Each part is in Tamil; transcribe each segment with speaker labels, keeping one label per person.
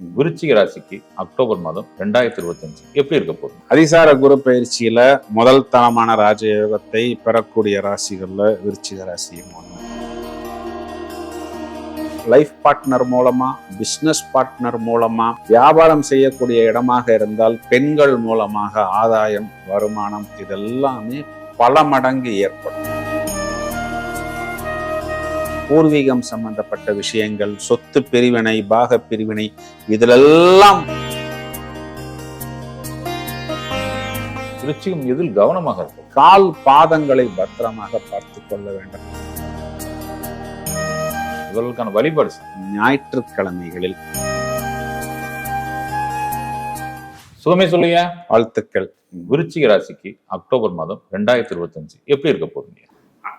Speaker 1: விருச்சிக ராசிக்கு அக்டோபர் மாதம் ரெண்டாயிரத்தி இருபத்தஞ்சு. எப்படி இருக்க போகுது?
Speaker 2: அதிசார குரு பயிற்சியில முதல் தளமான ராஜயோகத்தை பெறக்கூடிய ராசிகள்ல விருச்சிக ராசியும் ஒன்று லைஃப் பார்ட்னர் மூலமா பிஸ்னஸ் பார்ட்னர் மூலமா வியாபாரம் செய்யக்கூடிய இடமாக இருந்தால் பெண்கள் மூலமாக ஆதாயம் வருமானம் இதெல்லாமே பல மடங்கு ஏற்படும். பூர்வீகம் சம்பந்தப்பட்ட விஷயங்கள் சொத்து பிரிவினை பாக பிரிவினை இதிலெல்லாம்
Speaker 1: விருச்சிகம் எதில் கவனமாக இருக்கும்?
Speaker 2: கால் பாதங்களை பத்திரமாக பார்த்து கொள்ள வேண்டும்.
Speaker 1: இவர்களுக்கான வழிபாடு.
Speaker 2: ஞாயிற்றுக்கிழமைகளில்.
Speaker 1: சுகமே சொல்லுங்க.
Speaker 2: வாழ்த்துக்கள்.
Speaker 1: விருச்சிக ராசிக்கு அக்டோபர் மாதம் ரெண்டாயிரத்தி இருபத்தஞ்சு. எப்படி இருக்க போகுதுங்க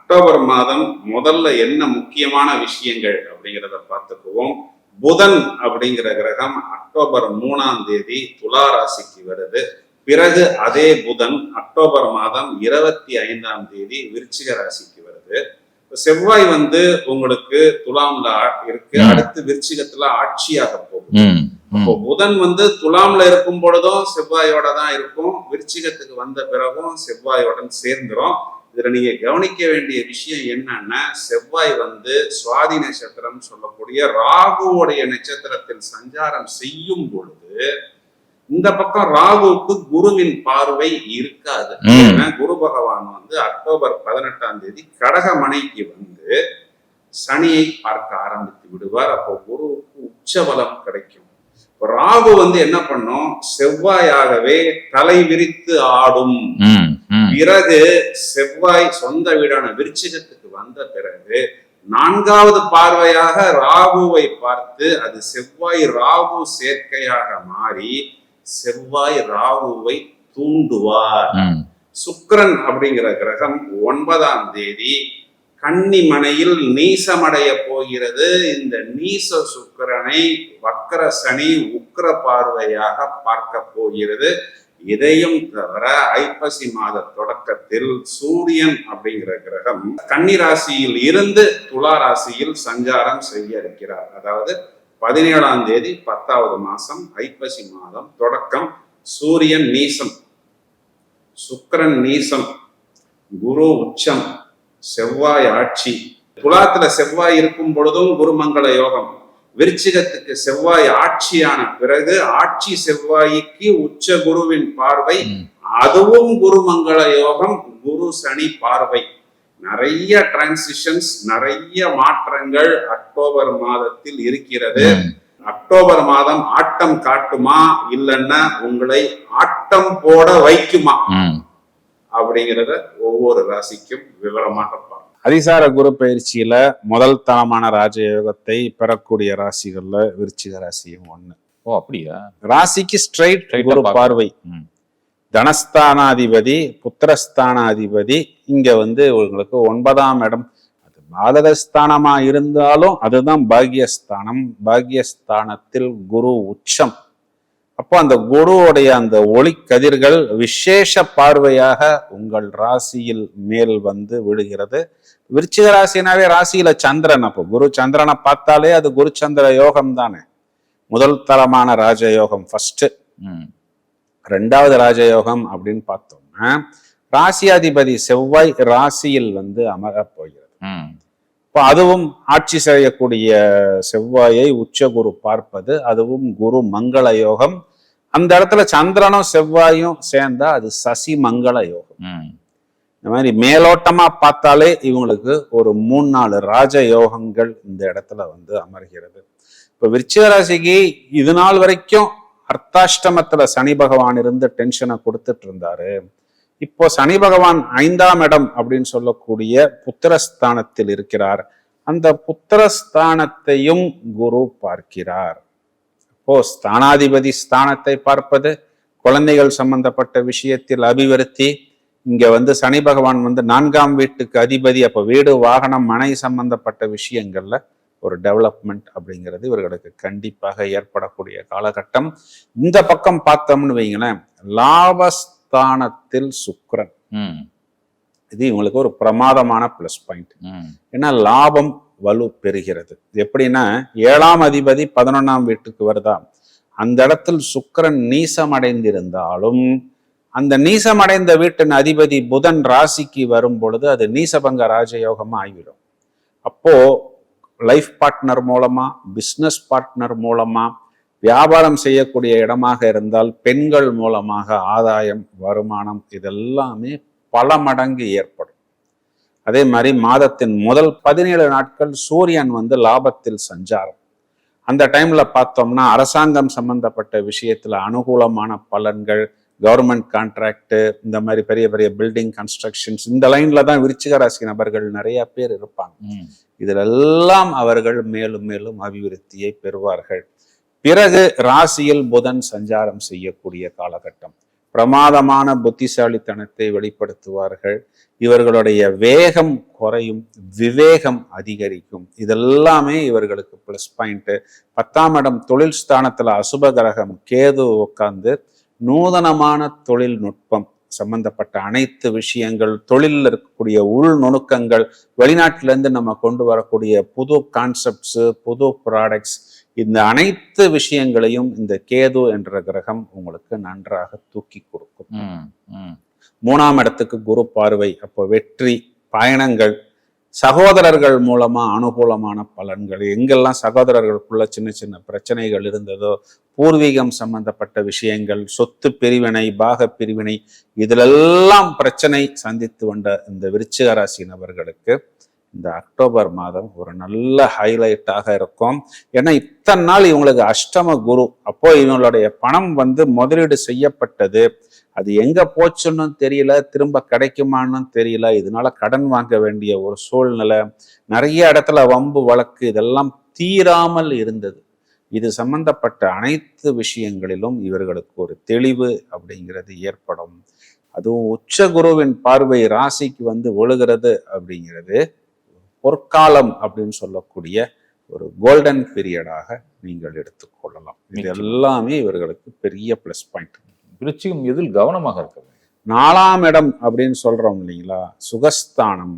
Speaker 3: அக்டோபர் மாதம் முதல்ல என்ன முக்கியமான விஷயங்கள் அப்படிங்கிறத பார்த்துக்குவோம். புதன் அப்படிங்கிற கிரகம் அக்டோபர் மூணாம் தேதி துலா ராசிக்கு வருது. பிறகு அதே புதன் அக்டோபர் மாதம் இருபத்தி ஐந்தாம் தேதி விருச்சிக ராசிக்கு வருது. செவ்வாய் வந்து உங்களுக்கு துலாம்ல இருக்கு. அடுத்து விருச்சிகத்துல ஆட்சியாக போகும் இப்போ புதன் வந்து துலாம்ல இருக்கும் பொழுதும் செவ்வாயோட தான் இருக்கும். விருச்சிகத்துக்கு வந்த பிறகும் செவ்வாயோடன் சேர்ந்துரும். இதுல நீங்க கவனிக்க வேண்டிய விஷயம் என்னன்னா செவ்வாய் வந்து சுவாதி நட்சத்திரம் சொல்லக்கூடிய ராகுவோடைய நட்சத்திரத்தில் சஞ்சாரம் செய்யும் பொழுது இந்த பக்கம் ராகுவுக்கு குருவின் பார்வை இருக்காது. ஏன்னா குரு பகவான் வந்து அக்டோபர் பதினெட்டாம் தேதி கடகமனைக்கு வந்து சனியை பார்க்க ஆரம்பித்து விடுவார். அப்போ குருவுக்கு உச்சபலம் கிடைக்கும். ராகு வந்து என்ன பண்ணும்? செவ்வாயாகவே தலை விரித்து ஆடும். பிறகு செவ்வாய் சொந்த வீடான விருச்சிகத்துக்கு வந்த பிறகு நான்காவது பார்வையாக ராகுவை பார்த்து அது செவ்வாய் ராகு சேர்க்கையாக மாறி செவ்வாய் ராகுவை தூண்டுவார். சுக்கிரன் அப்படிங்கிற கிரகம் ஒன்பதாம் தேதி கன்னிமனையில் நீசமடைய போகிறது. இந்த நீச சுக்கிரனை வக்கர சனி உக்கிர பார்வையாக பார்க்க போகிறது. இதையும் தவிர ஐப்பசி மாத தொடக்கத்தில் சூரியன் அப்படிங்கிற கிரகம் கன்னிராசியில் இருந்து துலா ராசியில் சஞ்சாரம் செய்ய இருக்கிறார். அதாவது பதினேழாம் தேதி பத்தாவது மாசம் ஐப்பசி மாதம் தொடக்கம். சூரியன் நீசம் சுக்கிரன் நீசம் குரு உச்சம் செவ்வாய் ஆட்சி. துலாத்துல செவ்வாய் இருக்கும் பொழுதும் குருமங்கள யோகம். விருச்சிகத்துக்கு செவ்வாய் ஆட்சியான பிறகு ஆட்சி செவ்வாய்க்கு உச்ச குருவின் பார்வை அதுவும் குருமங்கள யோகம் குரு சனி பார்வை. நிறைய டிரான்சிஷன்ஸ் நிறைய மாற்றங்கள் அக்டோபர் மாதத்தில் இருக்கிறது. அக்டோபர் மாதம் ஆட்டம் காட்டுமா இல்லைன்னா உங்களை ஆட்டம் போட வைக்குமா? அப்படிங்கிறத ஒவ்வொரு ராசிக்கும் விவரமாக பார்ப்போம்.
Speaker 2: அதிசார குரு பயிற்சியில முதல் தளமான ராஜயோகத்தை பெறக்கூடிய ராசிகள்ல விருச்சிக ராசியும் ஒண்ணு.
Speaker 1: ஓ அப்படியா?
Speaker 2: ராசிக்கு ஸ்ட்ரைட் குரு. பார்வை. தனஸ்தானாதிபதி புத்திரஸ்தானாதிபதி இங்க வந்து உங்களுக்கு ஒன்பதாம் இடம். அது பாதகஸ்தானமா இருந்தாலும் அதுதான் பாக்கியஸ்தானம் பாக்கியஸ்தானத்தில் குரு உச்சம். அப்போ அந்த குருவுடைய அந்த ஒளி கதிர்கள் விசேஷ பார்வையாக உங்கள் ராசியில் மேல் வந்து விழுகிறது. விருச்சிக ராசினாவே ராசியில சந்திரன் அப்போ. குரு சந்திரனை பார்த்தாலே அது குரு சந்திர யோகம் தானே. முதல் தரமான ராஜயோகம் ஃபர்ஸ்ட். ரெண்டாவது ராஜயோகம் அப்படின்னு பார்த்தோம்னா ராசியாதிபதி செவ்வாய் ராசியில் வந்து அமரப் போகிறது. இப்போ அதுவும் ஆட்சி செய்யக்கூடிய செவ்வாயை உச்சகுரு பார்ப்பது அதுவும் குரு மங்கள யோகம் அந்த இடத்துல சந்திரனும் செவ்வாயும் சேர்ந்தா அது சசி மங்கள யோகம். இந்த மாதிரி மேலோட்டமா பார்த்தாலே இவங்களுக்கு ஒரு மூணு நாலு ராஜ யோகங்கள் இந்த இடத்துல வந்து அமர்கிறது. இப்ப விருச்சிக ராசிக்கு இது நாள் வரைக்கும் அர்த்தாஷ்டமத்துல சனி பகவான் இருந்து டென்ஷனை கொடுத்துட்டு இருந்தாரு. இப்போ சனி பகவான் ஐந்தாம் இடம் அப்படின்னு சொல்லக்கூடிய புத்திரஸ்தானத்தில் இருக்கிறார். அந்த புத்திரஸ்தானத்தையும் குரு பார்க்கிறார். இப்போ ஸ்தானாதிபதி ஸ்தானத்தை பார்ப்பது குழந்தைகள் சம்பந்தப்பட்ட விஷயத்தில் அபிவிருத்தி இங்க வந்து சனி பகவான் வந்து நான்காம் வீட்டுக்கு அதிபதி அப்ப வீடு வாகனம் மனை சம்பந்தப்பட்ட விஷயங்கள்ல ஒரு டெவலப்மெண்ட் அப்படிங்கிறது இவர்களுக்கு கண்டிப்பாக ஏற்படக்கூடிய காலகட்டம் இந்த பக்கம் பார்த்தோம்னு வைங்களேன் லாபஸ்தானத்தில் சுக்கிரன்
Speaker 1: ம்.
Speaker 2: இது இவங்களுக்கு ஒரு பிரமாதமான ப்ளஸ் பாயிண்ட். ஏன்னா லாபம் வலு பெறுகிறது. எப்படின்னா ஏழாம் அதிபதி பதினொன்றாம் வீட்டுக்கு வருதா? அந்த இடத்தில் சுக்கிரன் நீசமடைந்திருந்தாலும் அந்த நீசமடைந்த வீட்டின் அதிபதி புதன் ராசிக்கு வரும் பொழுது அது நீசபங்க ராஜயோகமாக ஆகிவிடும். அப்போ லைஃப் பார்ட்னர் மூலமா பிஸ்னஸ் பார்ட்னர் மூலமா வியாபாரம் செய்யக்கூடிய இடமாக இருந்தால் பெண்கள் மூலமாக ஆதாயம் வருமானம் இதெல்லாமே பல மடங்கு ஏற்படும். அதே மாதிரி மாதத்தின் முதல் பதினேழு நாட்கள் சூரியன் வந்து லாபத்தில் சஞ்சாரம். அந்த டைம்ல பார்த்தோம்னா அரசாங்கம் சம்பந்தப்பட்ட விஷயத்துல அனுகூலமான பலன்கள் கவர்மெண்ட் கான்ட்ராக்ட் இந்த மாதிரி பெரிய பெரிய பில்டிங் கன்ஸ்ட்ரக்ஷன்ஸ் இந்த லைன்ல தான் விருச்சிக ராசி நபர்கள் நிறைய பேர் இருப்பாங்க.
Speaker 1: ம்.
Speaker 2: இதிலெல்லாம் அவர்கள் மேலும் மேலும் அபிவிருத்தியை பெறுவார்கள். பிறகு ராசியில் புதன் சஞ்சாரம் செய்யக்கூடிய காலகட்டம். பிரமாதமான புத்திசாலித்தனத்தை வெளிப்படுத்துவார்கள். இவர்களுடைய வேகம் குறையும் விவேகம் அதிகரிக்கும். இதெல்லாமே இவர்களுக்கு ப்ளஸ் பாயிண்ட்டு பத்தாம் இடம் தொழில் ஸ்தானத்தில் அசுப கிரகம் கேது உட்கார்ந்து நூதனமான தொழில்நுட்பம் சம்பந்தப்பட்ட அனைத்து விஷயங்கள் தொழிலில் இருக்கக்கூடிய உள் நுணுக்கங்கள் வெளிநாட்டிலேருந்து நம்ம கொண்டு வரக்கூடிய புது கான்செப்ட்ஸு புது ப்ராடக்ட்ஸ் இந்த அனைத்து விஷயங்களையும் இந்த கேது என்ற கிரகம் உங்களுக்கு நன்றாக தூக்கி கொடுக்கும். மூணாம் இடத்துக்கு குரு பார்வை அப்போ வெற்றி பயணங்கள் சகோதரர்கள் மூலமா அனுகூலமான பலன்கள் எங்கெல்லாம் சகோதரர்களுக்குள்ள சின்ன சின்ன பிரச்சனைகள் இருந்ததோ பூர்வீகம் சம்பந்தப்பட்ட விஷயங்கள் சொத்து பிரிவினை பாக பிரிவினை இதிலெல்லாம் பிரச்சனை சந்தித்து வந்த இந்த விருச்சிக ராசி நபர்களுக்கு இந்த அக்டோபர் மாதம் ஒரு நல்ல ஹைலைட்டாக இருக்கும். ஏன்னா இத்தனை நாள் இவங்களுக்கு அஷ்டம குரு. அப்போ இவங்களுடைய பணம் வந்து முதலீடு செய்யப்பட்டது. அது எங்க போச்சுன்னு தெரியல. திரும்ப கிடைக்குமான்னு தெரியல. இதனால கடன் வாங்க வேண்டிய ஒரு சூழ்நிலை. நிறைய இடத்துல வம்பு வழக்கு இதெல்லாம் தீராமல் இருந்தது. இது சம்பந்தப்பட்ட அனைத்து விஷயங்களிலும் இவர்களுக்கு ஒரு தெளிவு அப்படிங்கிறது ஏற்படும். அதுவும் உச்ச குருவின் பார்வை ராசிக்கு வந்து ஒழுகிறது அப்படிங்கிறது பொற்காலம் அப்படின்னு சொல்லக்கூடிய ஒரு கோல்டன் பீரியடாக நீங்கள் எடுத்துக்கொள்ளலாம் இது. எல்லாமே இவர்களுக்கு பெரிய ப்ளஸ் பாயிண்ட்
Speaker 1: விருச்சிகம் எதில் கவனமாக இருக்க வேண்டும்?
Speaker 2: நாலாம் இடம் அப்படின்னு சொல்றோம் இல்லைங்களா? சுகஸ்தானம்.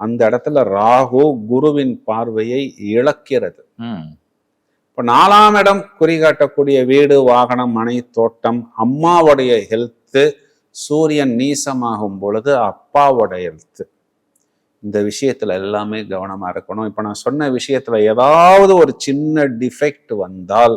Speaker 2: அந்த இடத்துல ராகு குருவின் பார்வையை இழக்கிறது. இப்ப நாலாம் இடம் குறிகாட்டக்கூடிய வீடு வாகனம் மனை தோட்டம் அம்மாவுடைய ஹெல்த்து சூரியன் நீசமாகும் பொழுது அப்பாவோட ஹெல்த்து இந்த விஷயத்துல எல்லாமே கவனமா இருக்கணும். இப்போ நான் சொன்ன விஷயத்துல ஏதாவது ஒரு சின்ன டிஃபெக்ட் வந்தால்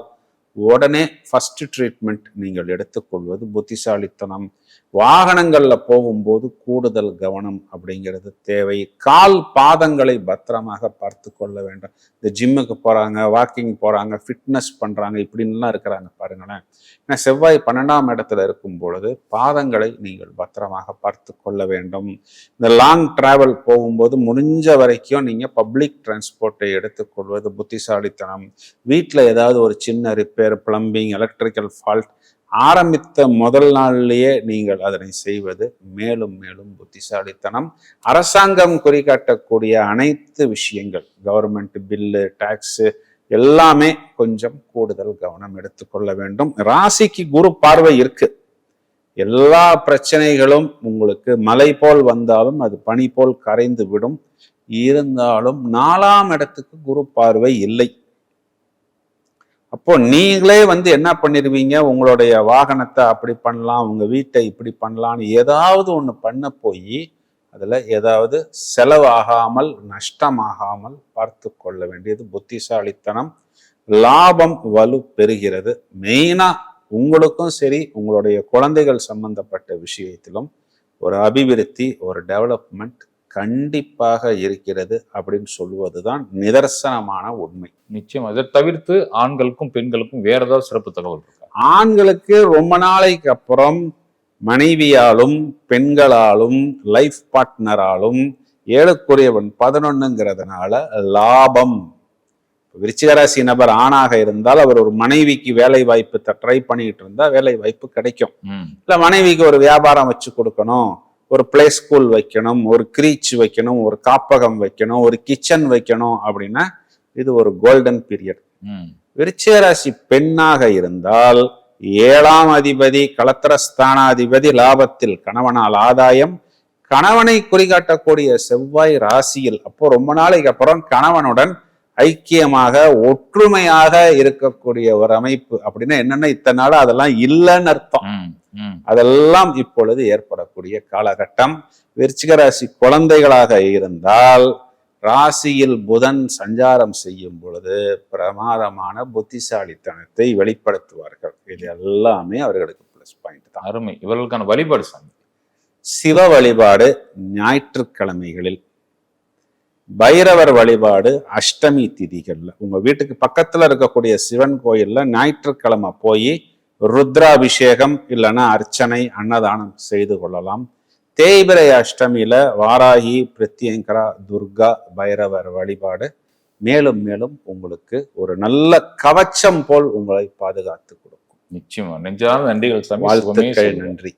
Speaker 2: உடனே ஃபஸ்ட்டு ட்ரீட்மெண்ட் நீங்கள் எடுத்துக்கொள்வது புத்திசாலித்தனம். வாகனங்களில் போகும்போது கூடுதல் கவனம் அப்படிங்கிறது தேவை. கால் பாதங்களை பத்திரமாக பார்த்து கொள்ள வேண்டும். இந்த ஜிம்முக்கு போகிறாங்க வாக்கிங் போகிறாங்க ஃபிட்னஸ் பண்ணுறாங்க இப்படின்லாம் இருக்கிறாங்க பாருங்களேன். ஏன்னா செவ்வாய் பன்னெண்டாம் இடத்துல இருக்கும் பொழுது பாதங்களை நீங்கள் பத்திரமாக பார்த்து கொள்ள வேண்டும். இந்த லாங் டிராவல் போகும்போது முடிஞ்ச வரைக்கும் நீங்கள் பப்ளிக் டிரான்ஸ்போர்ட்டை எடுத்துக்கொள்வது புத்திசாலித்தனம். வீட்டில் ஏதாவது ஒரு சின்ன ரிப்பேர் பிளம்பிங் எலக்ட்ரிக்கல் ஃபால்ட் ஆரம்பித்த முதல் நாள்லயே நீங்கள் அதனை செய்வது மேலும் மேலும் புத்திசாலித்தனம். அரசாங்கம் குறிகாட்டக்கூடிய அனைத்து விஷயங்கள் கவர்மெண்ட் பில்லு டாக்ஸு எல்லாமே கொஞ்சம் கூடுதல் கவனம் எடுத்துக்கொள்ள வேண்டும். ராசிக்கு குரு பார்வை இருக்கு. எல்லா பிரச்சனைகளும் உங்களுக்கு மலை போல் வந்தாலும் அது பனி போல் கரைந்து விடும். இருந்தாலும் நாலாம் இடத்துக்கு குரு பார்வை இல்லை. அப்போ நீங்களே வந்து என்ன பண்ணிடுவீங்க உங்களுடைய வாகனத்தை அப்படி பண்ணலாம் உங்கள் வீட்டை இப்படி பண்ணலாம்னு ஏதாவது ஒன்று பண்ண போய் அதில் ஏதாவது செலவாகாமல் நஷ்டமாகாமல் பார்த்து கொள்ள வேண்டியது புத்திசாலித்தனம். லாபம் வலு பெறுகிறது. மெயினாக உங்களுக்கும் சரி உங்களுடைய குழந்தைகள் சம்பந்தப்பட்ட விஷயத்திலும் ஒரு அபிவிருத்தி ஒரு டெவலப்மெண்ட் கண்டிப்பாக இருக்கிறது அப்படின்னு சொல்வதுதான் நிதர்சனமான உண்மை.
Speaker 1: நிச்சயம். அதை தவிர்த்து ஆண்களுக்கும் பெண்களுக்கும் வேற ஏதாவது சிறப்பு தகவல் இருக்கா?
Speaker 2: ஆண்களுக்கு ரொம்ப நாளைக்கு அப்புறம் மனைவியாலும் பெண்களாலும் லைஃப் பார்ட்னராலும் ஏழுக்குரியவன் பதினொன்னுங்கிறதுனால லாபம். விருச்சிகராசி நபர் ஆணாக இருந்தால் அவர் ஒரு மனைவிக்கு வேலை வாய்ப்பு ட்ரை பண்ணிட்டு இருந்தா வேலை வாய்ப்பு கிடைக்கும். இல்ல மனைவிக்கு ஒரு வியாபாரம் வச்சு கொடுக்கணும். ஒரு பிளே ஸ்கூல் வைக்கணும் ஒரு கிரீச் வைக்கணும் ஒரு காப்பகம் வைக்கணும் ஒரு கிச்சன் வைக்கணும் அப்படின்னா இது ஒரு கோல்டன் பீரியட்
Speaker 1: ம்.
Speaker 2: விருச்சிகராசி பெண்ணாக இருந்தால் ஏழாம் அதிபதி கலத்திரஸ்தானாதிபதி லாபத்தில் கணவனால் ஆதாயம் கணவனை குறிகாட்டக்கூடிய செவ்வாய் ராசியில் அப்போ ரொம்ப நாளைக்கு அப்புறம் கணவனுடன் ஐக்கியமாக ஒற்றுமையாக இருக்கக்கூடிய ஒரு அமைப்பு அப்படின்னா என்னன்னா இத்தனை நாள் அதெல்லாம் இல்லைன்னு அர்த்தம். அதெல்லாம் இப்பொழுது ஏற்படக்கூடிய காலகட்டம். விருச்சிக ராசி குழந்தைகளாக இருந்தால் ராசியில் புதன் சஞ்சாரம் செய்யும் பொழுது பிரமாதமான புத்திசாலித்தனத்தை வெளிப்படுத்துவார்கள். இது எல்லாமே அவர்களுக்கு பிளஸ் பாயிண்ட் தான்.
Speaker 1: அருமை. இவர்களுக்கான வழிபாடு சாமி.
Speaker 2: சிவ வழிபாடு ஞாயிற்றுக்கிழமைகளில். பைரவர் வழிபாடு அஷ்டமி திதிகள்ல. உங்க வீட்டுக்கு பக்கத்துல இருக்கக்கூடிய சிவன் கோயில்ல ஞாயிற்றுக்கிழமை போய் ருத்ராபிஷேகம் இல்லைன்னா அர்ச்சனை அன்னதானம் செய்து கொள்ளலாம். தேய்பிரை அஷ்டமியில வாராகி பிரத்யங்கரா துர்கா பைரவர் வழிபாடு மேலும் மேலும் உங்களுக்கு ஒரு நல்ல கவச்சம் போல் உங்களை பாதுகாத்து கொடுக்கும்.
Speaker 1: நிச்சயமா. நெஞ்சார்ந்த நன்றிகள்
Speaker 2: வாழ்த்துக்கள். நன்றி.